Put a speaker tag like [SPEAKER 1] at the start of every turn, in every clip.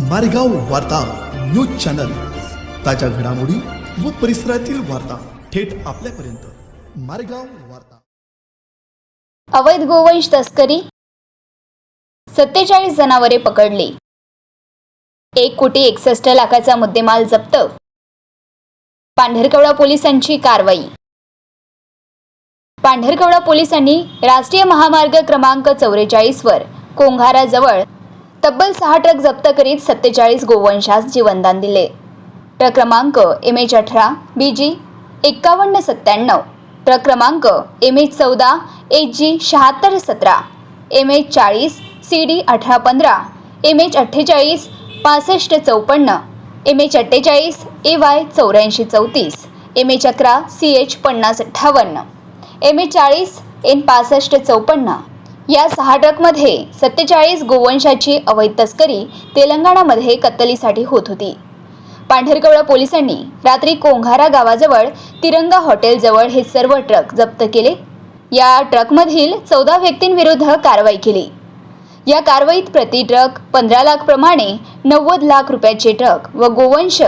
[SPEAKER 1] मारेगाव वार्ता news channel. ताज्या घडामोडी व परिसरातील वार्ता थेट आपल्यापर्यंत. मारेगाव वार्ता.
[SPEAKER 2] अवैध गोवंश तस्करी. सत्तेचाळीस जनावरे पकडली. एक कोटी एकसष्ट लाखाचा मुद्देमाल जप्त. पांढरकवडा पोलिसांची कारवाई. पांढरकवडा पोलिसांनी राष्ट्रीय महामार्ग क्रमांक चौवेचाळीसवर कोंघाराजवळ तब्बल सहा ट्रक जप्त करीत सत्तेचाळीस गोवंशास जीवनदान दिले. ट्रक क्रमांक एम एच अठरा बी जी एक्कावन्न सत्त्याण्णव. ट्रक क्रमांक एम एच चौदा एच जी शहात्तर सतरा. एम एच चाळीस सी डी अठरा पंधरा. एम एच अठ्ठेचाळीस पासष्ट चौपन्न. एम एच अठ्ठेचाळीस ए वाय चौऱ्याऐंशी चौतीस. एम एच अकरा सी एच पन्नास अठ्ठावन्न. एम ए चाळीस एन पासष्ट चौपन्न. या सहा ट्रकमध्ये सत्तेचाळीस गोवंशाची अवैध तस्करी तेलंगणामध्ये कत्तलीसाठी होत होती. पांढरकवडा पोलिसांनी रात्री कोंघारा गावाजवळ तिरंगा हॉटेलजवळ हे सर्व ट्रक जप्त केले. या ट्रकमधील चौदा व्यक्तींविरुद्ध कारवाई केली. या कारवाईत प्रति ट्रक पंधरा लाखप्रमाणे नव्वद लाख रुपयाचे ट्रक व गोवंश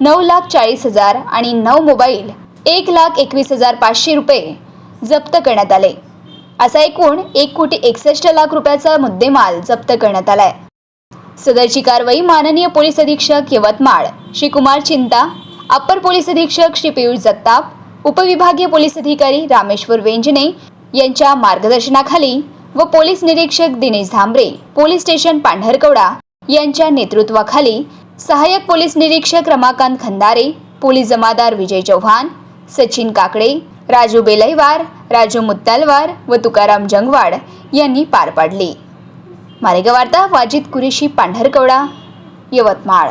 [SPEAKER 2] नऊ लाख चाळीस हजार आणि नऊ मोबाईल एक लाख एकवीस हजार पाचशे रुपये जप्त करण्यात आले. असा एकूण एक कोटी एकसष्ट लाख रुपयाचा मुद्देमाल जप्त करण्यात आलाय. सदरची कारवाई माननीय पोलीस अधीक्षक यवतमाळ श्री कुमार चिंता अप्पर पोलीस अधीक्षक श्री पियुष जगताप उपविभागीय पोलीस अधिकारी रामेश्वर वेंजने यांच्या मार्गदर्शनाखाली व पोलीस निरीक्षक दिनेश झांबरे पोलीस स्टेशन पांढरकवडा यांच्या नेतृत्वाखाली सहाय्यक पोलीस निरीक्षक रमाकांत खंदारे पोलीस जमादार विजय चव्हाण सचिन काकडे राजू बेलईवार राजू मुत्तालवार व तुकाराम जंगवाड यांनी पार पाडली. मालेगाव वार्ता वाजिद कुरेशी पांढरकवडा यवतमाळ.